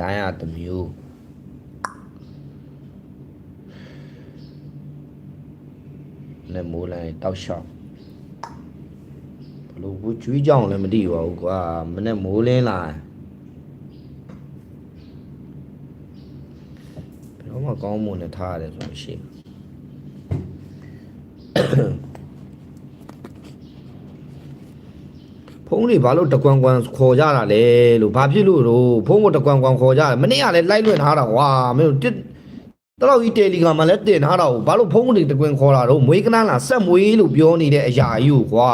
လိုင်းရတစ်မျိုးနဲ့မိုးလိုင်းတောက်လျှောက်ဘလို့ဘူးကျွေးကြောင်လည်းမသိပါဘူးကွာမနဲ့မိုးလင်းလာဘယ်တော့မှကောင်းမွန်နဲ့ထားရတယ်ဆိုလို့ရှိရင် န်းတွေဘာလို့တကွမ်ကွမ်ခေါ်ကြတာလဲလို့ဘာဖြစ်လို့တော့ဖုန်းကိုတကွမ်ကွမ်ခေါ်ကြတယ်မနေ့ကလည်းလိုက်လွင့်ထားတာကွာမင်းတို့တစ်တလောက်ကြီးတယ်လီဂရမ်မှာလည်းတင်ထားတာကိုဘာလို့ဖုန်းတွေတကွင်ခေါ်တာတော့မွေးကနန်းလားဆက်မွေးလို့ပြောနေတဲ့အရာကြီးကိုကွာ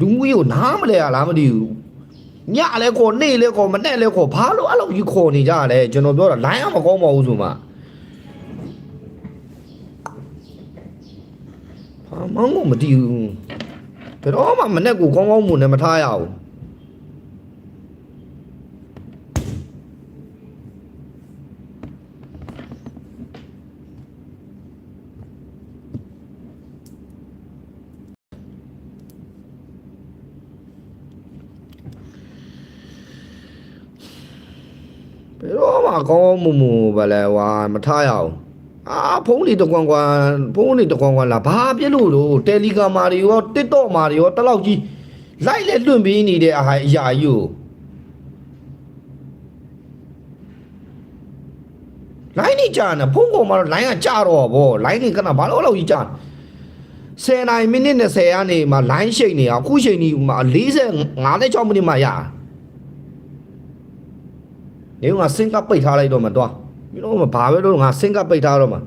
လူမှုရေးကိုနားမလဲရလားမသိဘူးညလဲခေါ်နေ့လဲခေါ်မနဲ့လဲခေါ်ဘာလို့အဲ့လိုကြီးခေါ်နေကြလဲကျွန်တော်ပြောတာလိုင်းကမကောင်းပါဘူးဆိုမှဘာမှမသိဘူး ဘယ်တော့မှမနဲ့ကိုကောင်းကောင်းမွန်နဲ့မထားရဘူးဘယ်တော့မှကောင်းကောင်းမွန်မွန်ပဲလဲဝါမထားရအောင် အာဖုန်းလေးတကွန်ကွန်ဖုန်းလေးတကွန်ကွန်လာဘာပြစ်လို့လို့တယ်လီဂရမ်မာတွေရောတစ်တော့မာတွေရောတလောက်ကြီးလိုက်လဲလွင့်ပြီးနေတဲ့အဟာအရာကြီးကိုလိုင်းနေကြာနေဖုန်းကောင်မှာတော့လိုင်းကကြာတော့ဗောလိုင်းနေကနဘာလို့အဲ့လောက်ကြီးကြာ10နိုင်မိနစ်20ကနေမှလိုင်းရှိန်နေအောင်အခုရှိန်နေမှာ45နဲ့6မိနစ်မှရနေငါစင်ကပိတ်ထားလိုက်တော့မှတော့ မင်းတို့မဘာပဲလို့ငါစင်ကပိတ်ထားတော့မှ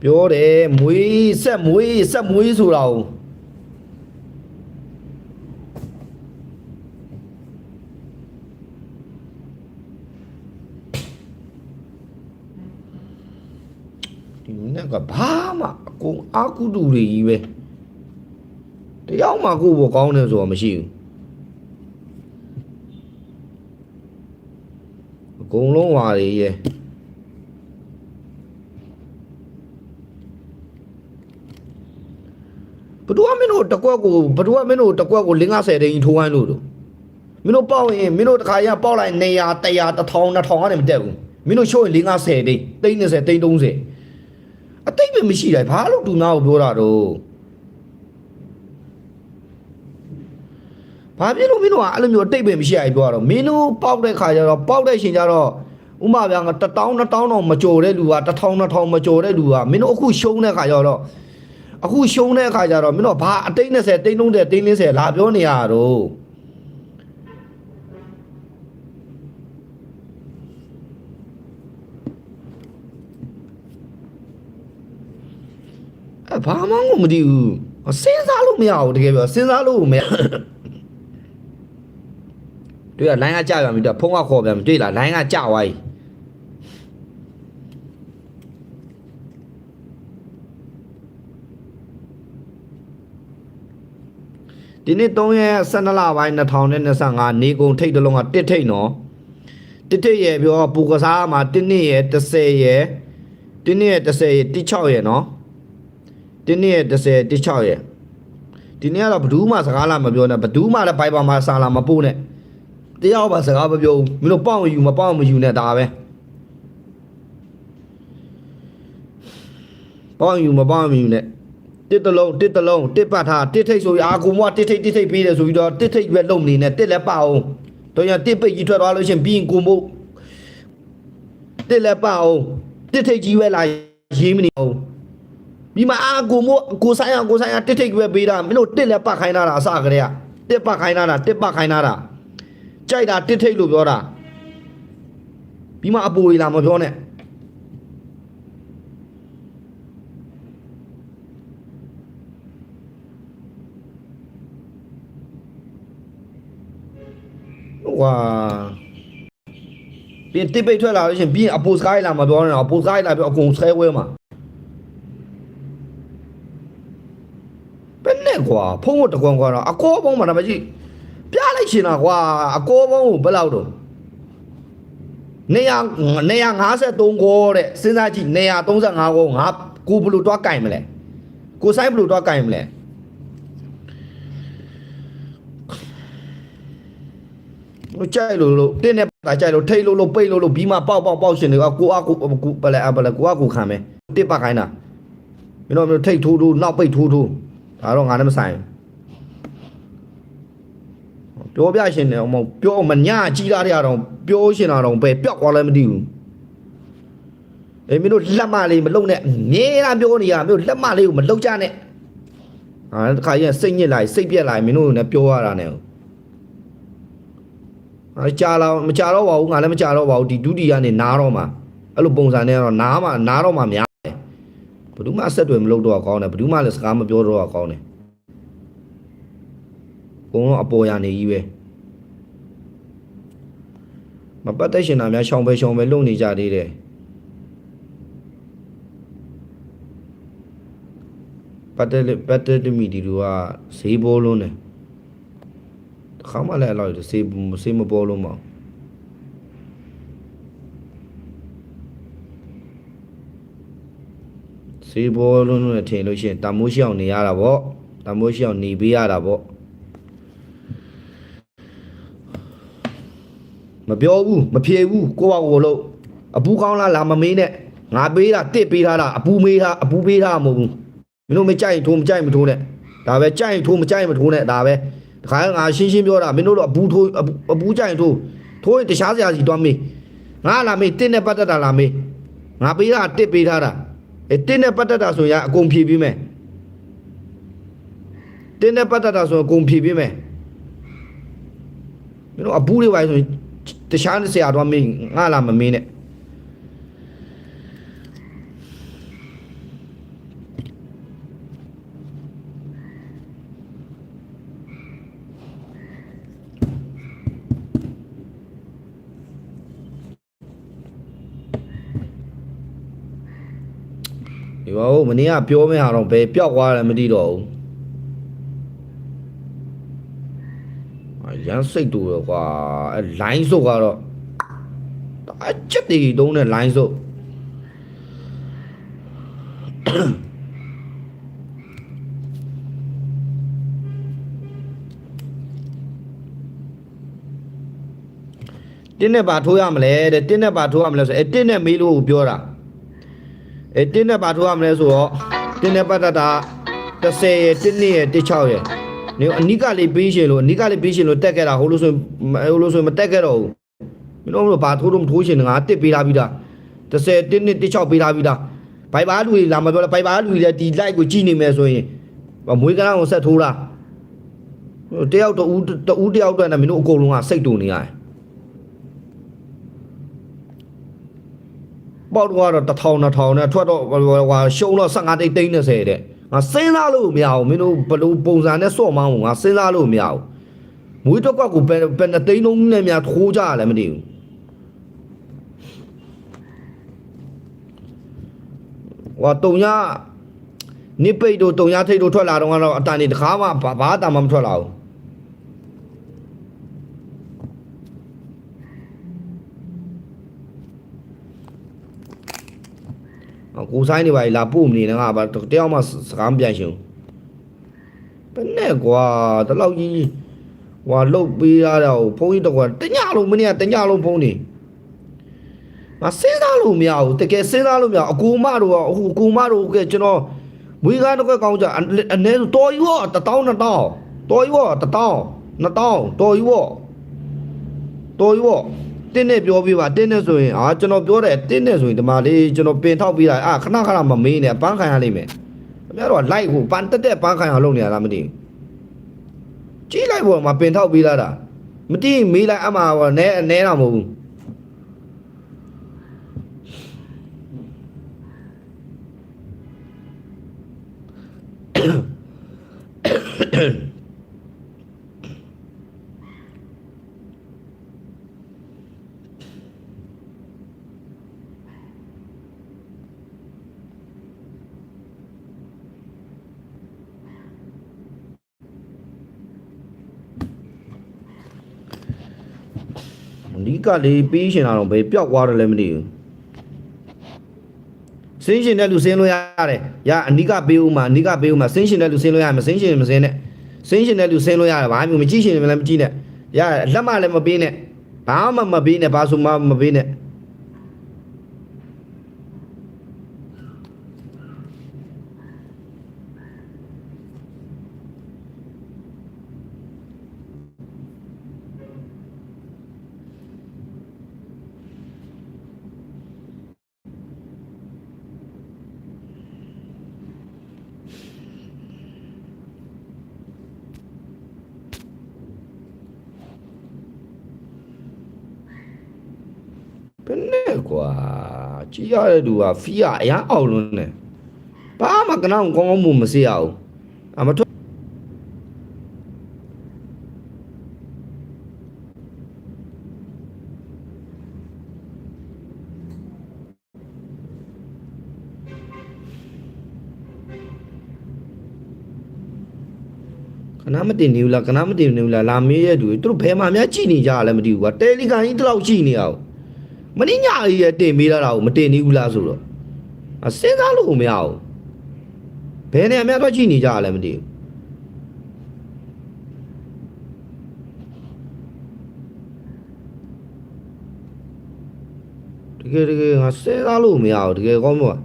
ပြောတယ်မွေးဆက်မွေးဆက်မွေးဆိုတာကိုဒီနက်ကဘာမှအကုန်အာကုတူတွေကြီးပဲတယောက်မှကိုယ့်ဘောကောင်းတယ်ဆိုတာမရှိဘူး အကုန်လုံးဟာတွေရဲ့ဘဒူကမင်းတို့တကွက်ကိုဘဒူကမင်းတို့တကွက်ကို50တိန်ထိုးခိုင်းလို့တို့မင်းတို့ပေါက်ရင်မင်းတို့တခါရပေါက်လိုက်100 100 1000 2000ကနေမတက်ဘူးမင်းတို့ရှို့ရင်50တိန်တိန်20တိန်30အတိတ်ပဲမရှိတယ်ဘာလို့တူနာကိုပြောတာတော့ ဘာဖြစ်လို့မင်းတို့ကအဲ့လိုမျိုးအတိတ်ပဲမရှိရဘူးပြောတော့မင်းတို့ပေါက်တဲ့ခါကျတော့ပေါက်တဲ့ချိန်ကျတော့ဥမာဗျာငါ1000 2000တော့မကြော်တဲ့လူက1000 2000မကြော်တဲ့လူကမင်းတို့အခုရှုံးတဲ့ခါကျတော့အခုရှုံးတဲ့ခါကျတော့မင်းတို့ဘာအတိတ်20တိန်30တိန်40လာပြောနေရတော့အဘာမှမသိဘူးစဉ်းစားလို့မရဘူးတကယ်ပြောစဉ်းစားလို့မရ တွေ့ရလိုင်းကကြာပြန်ပြီတော့ဖုန်းကခေါ်ပြန်ပြီတွေ့လားလိုင်းကကြာသွားပြီဒီနေ့3ရက်12လပိုင်း2025နေကုန်ထိတ်တလုံးကတစ်ထိတ်နော်တစ်ထိတ်ရဲ့ပြောပူကစားမှာတစ်နှစ်ရဲ့30ရဲ့တစ်နှစ်ရဲ့30ရဲ့16ရဲ့နော်တစ်နှစ်ရဲ့30 16ရဲ့ဒီနေ့ကတော့ဘဒူးမှစကားလာမပြောနဲ့ဘဒူးမှလည်းဘိုင်ပါမှာစာလာမပို့နဲ့ တရားပါစကားမပြောဘူးမင်းတို့ပေါအောင်ယူမပေါအောင်မယူနဲ့ဒါပဲပေါအောင်ယူမပေါအောင်မယူနဲ့တစ်တလုံးတစ်တလုံးတစ်ပတ်ထားတစ်ထိတ်ဆိုအာကူမွားတစ်ထိတ်တစ်ထိတ်ပေးတယ်ဆိုပြီးတော့တစ်ထိတ်ပဲလုံနေနဲ့တစ်လည်းပအောင်တော့ရတစ်ပိတ်ကြီးထွက်သွားလို့ရှရင်ပြီးရင်ကိုမို့တစ်လည်းပအောင်တစ်ထိတ်ကြီးပဲလာရေးမနေအောင်ဒီမှာအာကိုမို့ကိုဆိုင်အောင်ကိုဆိုင်အောင်တစ်ထိတ်ပဲပေးတာမင်းတို့တစ်လည်းပတ်ခိုင်းတာအစကတည်းကတစ်ပတ်ခိုင်းတာတစ်ပတ်ခိုင်းတာ ကြိုက်တာတစ်ထိတ်လို့ပြောတာပြီးမှအပူရီလာမပြောနဲ့ဟွာပြင်တစ်ပိတ်ထွက်လာလို့ရှရင်ပြီးရင်အပူစကိုင်းလာမပြောနဲ့အပူစကိုင်းလာပြီးအကုန်ဆဲဝဲမှာဘယ်နဲ့ကွာဖုံးဖို့တကွန်ကွာတော့အကောဘုံမှာဒါမကြည့် ပြလိုက်ရှင်တာကွာအကောပေါင်းကိုဘယ်လောက်တော့153ကောတဲ့စဉ်းစားကြည့်135ကောငါကိုဘလို့တော့ကင်မလဲကိုဆိုင်ဘလို့တော့ကင်မလဲဟိုကြိုက်လို့လို့တင်းနဲ့ပါကြိုက်လို့ထိတ်လို့လို့ပိတ်လို့လို့ပြီးမှပေါက်ပေါက်ပေါက်ရှင်တွေကကိုအကိုကိုပလဲအပလဲကိုအကိုခံမယ်တစ်ပါခိုင်းတာမင်းတို့မင်းတို့ထိတ်ထိုးထိုးနောက်ပိတ်ထိုးထိုးဒါတော့ငါလည်းမဆိုင်ဘူး ပြောပြရှင်တယ်မဟုတ်ပြောမညကြီးလာတဲ့အောင်ပြောရှင်တာတော့ပဲပျောက်သွားလည်းမသိဘူးအေးမင်းတို့လက်မလေးမလုံနဲ့ငေးတာပြောနေရမင်းတို့လက်မလေးကိုမလုံကြနဲ့ဟာတခါရင်စိတ်ညစ်လိုက်စိတ်ပြက်လိုက်မင်းတို့လည်းပြောရတာနဲ့အဲကြာလာမကြာတော့ပါဘူးငါလည်းမကြာတော့ပါဘူးဒီဒုတိယကနေနားတော့မှာအဲ့လိုပုံစံနဲ့တော့နားမှာနားတော့မှာများတယ်ဘယ်သူမှအဆက်တွေမလုပ်တော့ကောင်းတယ်ဘယ်သူမှလည်းစကားမပြောတော့ကောင်းတယ် ဘုံတော့အပေါ်ရနေကြီးပဲမပတ်သက်ရှင်တာများရှောင်ပဲရှောင်ပဲလုံနေကြသေးတယ်ပတ်သက်ပတ်သက်တမီဒီတို့ကဈေးဘောလုံးတယ်ခါမှလည်းအဲ့လောက်စေးစေးမပေါ်လို့မအောင်စေးပေါ်လို့နဲ့ထင်လို့ရှိရင်တမိုးရှိအောင်နေရတာပေါ့တမိုးရှိအောင်နေပေးရတာပေါ့ မပြောဘူးမဖြေဘူးကိုယ့်ဘာကိုယ်လို့အပူကောင်းလားလာမမေးနဲ့ငါပေးတာတစ်ပေးထားတာအပူမေးထားအပူပေးထားမဟုတ်ဘူးမင်းတို့မကြိုက်ရင်ထိုးမကြိုက်မထိုးနဲ့ဒါပဲကြိုက်ရင်ထိုးမကြိုက်မထိုးနဲ့ဒါပဲတခါငါရှင်းရှင်းပြောတာမင်းတို့တော့အပူထိုးအပူအပူကြိုင်ထိုးထိုးရင်တခြားစရာစီတွားမေးငါလာမေးတင်းနဲ့ပတ်သက်တာလာမေးငါပေးတာတစ်ပေးထားတာအဲတင်းနဲ့ပတ်သက်တာဆိုရင်အကုန်ဖြည့်ပေးမယ်တင်းနဲ့ပတ်သက်တာဆိုရင်အကုန်ဖြည့်ပေးမယ်မင်းတို့အပူတွေပါဆိုရင် တခြားစရာတွားမေးငါလာမမေးနဲ့ဒီပါဦးမနေ့ကပြောမဲ့ဟာတော့ဘယ်ပျောက်သွားတယ်မသိတော့ဘူးအ ရန်စိတ်တူရောကွာအဲ line စုပ်ကတော့အချက်တည်းတုံးတဲ့ line စုပ်တင်းနဲ့ပါထိုးရမလဲတဲ့တင်းနဲ့ပါထိုးရမလဲဆိုအဲတင်းနဲ့မေးလို့ပြောတာအဲတင်းနဲ့ပါထိုးရမလဲဆိုတော့တင်းနဲ့ပတ်သက်တာ30ရယ်တင်းနှစ်ရယ်16ရယ် နေအနိကလေးပေးရှင်လို့အနိကလေးပေးရှင်လို့တက်ခဲ့တာဟိုလို့ဆိုရင်ဟိုလို့ဆိုရင်မတက်ခဲ့တော့ဘူးမင်းတို့ကဘာထိုးတော့မထိုးရှင်ငါတစ်ပေးထားပြီးသား30တင်းနှစ်16ပေးထားပြီးသားဘိုင်ဘာလူတွေလာမပြောလဲဘိုင်ဘာလူတွေလည်းဒီ like ကိုကြည့်နေမယ်ဆိုရင်မွေးကန်းကိုဆက်ထိုးတာတယောက်တူတူတယောက်အတွက်နဲ့မင်းတို့အကုန်လုံးကစိတ်တူနေရတယ်ပေါက်တော့ကတော့တစ်ထောင်နှစ်ထောင်နဲ့ထွက်တော့ဟွာရှုံတော့15တိတ်သိန်း30တဲ့ ငါစဉ်းစားလို့မရဘူးမင်းတို့ဘလို့ပုံစံနဲ့စော့မောင်းငါစဉ်းစားလို့မရဘူးမွေးတော့ကကိုပဲပဲနှစ်သိန်းလုံးနဲ့များထိုးကြရလည်းမသိဘူးဟွာတုံရနိပိတ်တို့တုံရထိတ်တို့ထွက်လာတော့ကတော့အတန်နေတခါမှဘာဘာအတန်မှမထွက်လာဘူး အ ကူဆိုင်နေပါလေလာပို့မနေနဲ့ငါဘာတယောက်မှစကားမပြန်ရှင်ဘူးဘယ်နဲ့ကွာတလောက်ကြီးဟွာလုတ်ပေးရတော့ဘုန်းကြီးတော့ကွာတညလုံးမနေ့ကတညလုံးဖုန်းနေငါစဉ်းစားလို့မရဘူးတကယ်စဉ်းစားလို့မရဘူးအကူမတို့ကအခုအကူမတို့ကကျွန်တော်မွေးကားတော့ကောင်းကြအနည်းဆိုတော်ယူတော့1000 2000တော်ယူတော့1000 2000တော်ယူတော့တော်ယူတော့ တင်းနဲ့ပြောပြပါတင်းနဲ့ဆိုရင်အာကျွန်တော်ပြောတယ်တင်းနဲ့ဆိုရင်ဒီမှာလေးကျွန်တော်ပင်ထောက်ပြီးတာအာခဏခဏမမေးနဲ့ပန်းခံရလိမ့်မယ်ခင်ဗျားတို့ကလိုက်ဟိုပန်းတက်တက်ပန်းခံရလုပ်နေရလားမသိဘူးကြီးလိုက်ပေါ်မှာပင်ထောက်ပြီးလာတာမသိရင်မေးလိုက်အမှဟောနဲနဲတာမဟုတ်ဘူး အနီးကလေးပြီးရှင်တာတော့ဘယ်ပျောက်သွားတယ်လဲမသိဘူးစင်းရှင်တဲ့လူစင်းလို့ရတယ်ရအနီးကပေးဦးမှာအနီးကပေးဦးမှာစင်းရှင်တဲ့လူစင်းလို့ရမစင်းရှင်မစင်းနဲ့စင်းရှင်တဲ့လူစင်းလို့ရတယ်ဘာမှမကြည့်ရှင်လည်းမကြည့်နဲ့ရလက်မလည်းမပေးနဲ့ဘာမှမပေးနဲ့ဘာဆိုမှမပေးနဲ့ဘယ်နဲ့ ကွာကြည်ရတဲ့သူကဖီးရအရန်အောင်လွန်းနေဘာမှကနောင်ကောင်းကောင်းမှုမစေရအောင်အမထွက်ခဏမတင်နေဘူးလားခဏမတင်နေဘူးလားလာမေးရဲ့သူတွေသူတို့ဘယ်မှာများကြည်နေကြရလဲမသိဘူးကွာတယ်လီဂရမ်ကြီးတလောက်ကြည်နေအောင် မင်းညကြီးရတင်ပေးလာတာကိုမတင်သေးဘူးလားဆိုတော့အစဉ်းစားလို့မရဘူးဘယ်နေရာများတော့ကြည့်နေကြရလဲမသိဘူးတကယ်တကယ်ငါစဉ်းစားလို့မရဘူးတကယ်ကောင်းမလား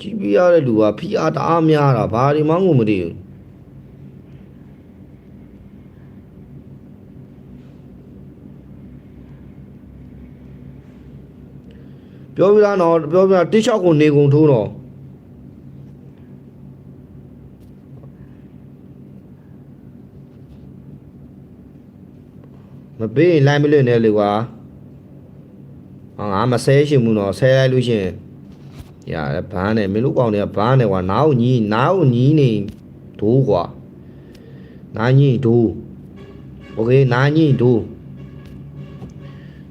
ကြည့် ပြရတဲ့လူကဖီအားတအားများတာဘာဒီမှငုံမတည်ဘူးပြောပြတာတော့ပြောပြတာတိချောက်ကိုနေကုန်ထိုးတော့မပေးရင်လိုက်မလွတ်နဲ့လေကွာဟာငါမဆဲရှင်ဘူးတော့ဆဲလိုက်လို့ရှရင် ရတယ်ဘာနဲ့မင်းတို့ကောင်တွေကဘာနဲ့ကွာနားကိုညီးနားကိုညီးနေဒိုးကွာနားညီးဒိုးโอเคနားညီးဒိုး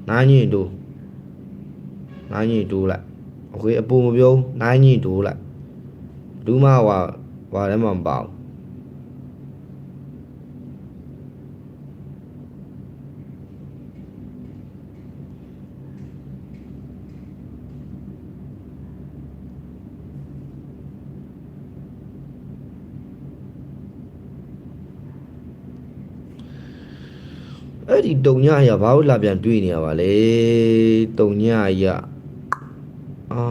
နားညီးဒိုးနားညီးဒိုးလိုက်โอเคအပူမပြောဘူးနားညီးဒိုးလိုက်ဘူးမဟွာဟွာလည်းမမပေါ့ တုံညရဘာလို့လာပြန်တွေးနေရပါလဲတုံညရအာ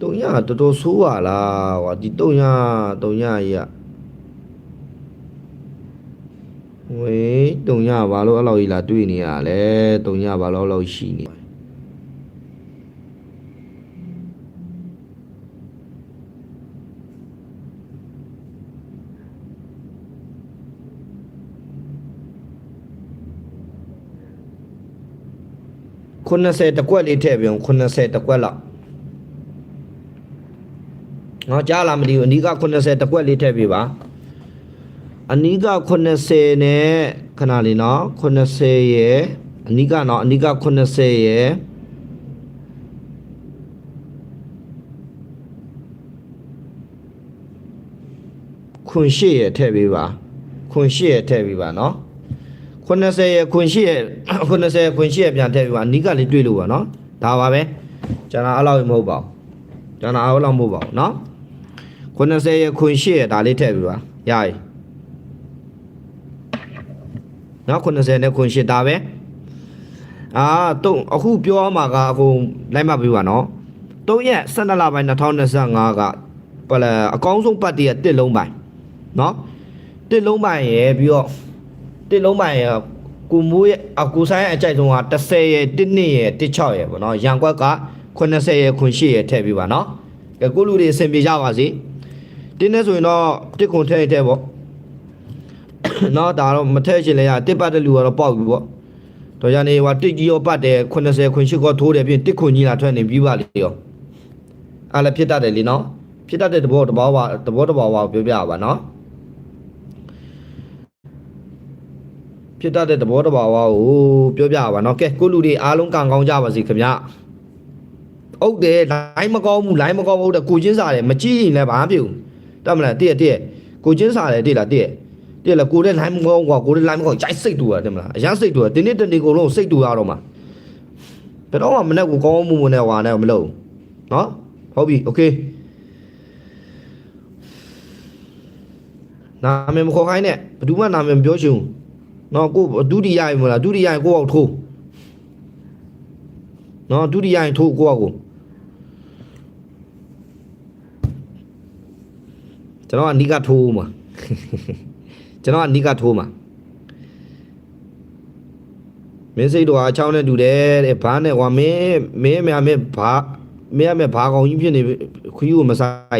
တုံညတော်တော်ဆိုးပါလားကွာဒီတုံညတုံညရဝေးတုံညဘာလို့အဲ့လောက်ကြီးလာတွေးနေရလဲတုံညဘာလို့အဲ့လောက်ရှိနေ 90တကွက်လေးထည့်ပြုံ90တကွက်လောက်ငါကြားလာမသိဘူးအနီးက90တကွက်လေးထည့်ပြပါအနီးက90နဲ့ခဏလေးနော်90ရယ်အနီးကနော်အနီးက90ရယ်ခွန်ရှိရယ်ထည့်ပေးပါခွန်ရှိရယ်ထည့်ပေးပါနော် 90ရယ်ခွန်ရှိရယ်90ရယ်ခွန်ရှိရယ်ပြန်ထည့်ပြီးပါအနီးကလေးတွေ့လို့ပါနော်ဒါပါပဲကျွန်တော်အဲ့လောက်မဟုတ်ပါဘူးကျွန်တော်အဲ့လောက်မဟုတ်ပါဘူးနော်90ရယ်ခွန်ရှိရယ်ဒါလေးထည့်ပြီးပါရပြီနော်90နဲ့ခွန်ရှိဒါပဲအာတုံအခုပြောမှာကအခုလိုက်မှတ်ပြီးပါနော်3ရက်12လပိုင်း2025ကပလအကောင်းဆုံးပတ်တည်းတစ်လုံးပိုင်းနော်တစ်လုံးပိုင်းရယ်ပြီးတော့ တစ်လုံးပိုင်ရကိုမိုးရဲ့အကိုဆိုင်ရဲ့အကြိုက်ဆုံးက30ရဲ့1နှစ်ရဲ့16ရဲ့ပေါ့နော်ရန်ကွက်က80ရဲ့ခွန်8ရဲ့ထည့်ပြီးပါနော်ကဲကိုလူတွေအဆင်ပြေကြပါစေတင်းနေဆိုရင်တော့တစ်ခွန်ထည့်ထည့်ပေါ့နော်ဒါတော့မထည့်ချင်လဲရတစ်ပတ်တဲ့လူကတော့ပေါက်ပြီပေါ့တော့ရနေဟိုတစ်ကြီးရောပတ်တယ်80ခွန်8ကောထိုးတယ်ပြင်တစ်ခွန်ကြီးလာထွက်နေပြီးပါလေရောအဲ့လည်းဖြစ်တတ်တယ်လीနော်ဖြစ်တတ်တဲ့သဘောတဘောပါသဘောတဘောပါပြောပြပါနော် ဖြစ်တတ်တဲ့သဘောတဘာဝကိုပြောပြပါနော်ကဲကိုလူတွေအားလုံးကံကောင်းကြပါစေခင်ဗျဟုတ်တယ်လိုင်းမကောင်းဘူးလိုင်းမကောင်းဘူးတဲ့ကိုချင်းစားတယ်မကြည့်ရင်လည်းဘာမှမဖြစ်ဘူးတတ်မလားတည့်ရတည့်ရကိုချင်းစားတယ်တည့်လားတည့်ရတည့်လားကိုတဲ့လိုင်းမကောင်းကွာကိုတဲ့လိုင်းမကောင်းကြိုက်စိတ်တူရတယ်တတ်မလားအရန်စိတ်တူရဒီနေ့တနေ့ကုန်လုံးစိတ်တူရတော့မှာဘ ဘယ်တော့မှမနဲ့ကိုကောင်းကောင်းမွန်မွန်နဲ့ဟွာနဲ့မလုပ်ဘူးနော်ဟုတ်ပြီโอเคနာမည်မခေါ်ခိုင်းနဲ့ဘယ်သူမှနာမည်မပြောချင်ဘူး နော်ကိုဒုတိယရင်မလားဒုတိယရင်ကိုယ့်အောက်ထိုးနော်ဒုတိယရင်ထိုးကိုယ့်အောက်ကိုကျွန်တော်ကအနိကထိုးမှာကျွန်တော်ကအနိကထိုးမှာမင်းစိတ်တော့အချောင်းနဲ့တူတယ်တဲ့ဘာနဲ့ကွာမင်းမင်းအမေအမေဘာမင်းအမေဘာကောင်ကြီးဖြစ်နေပြီခွေးကိုမဆိုင်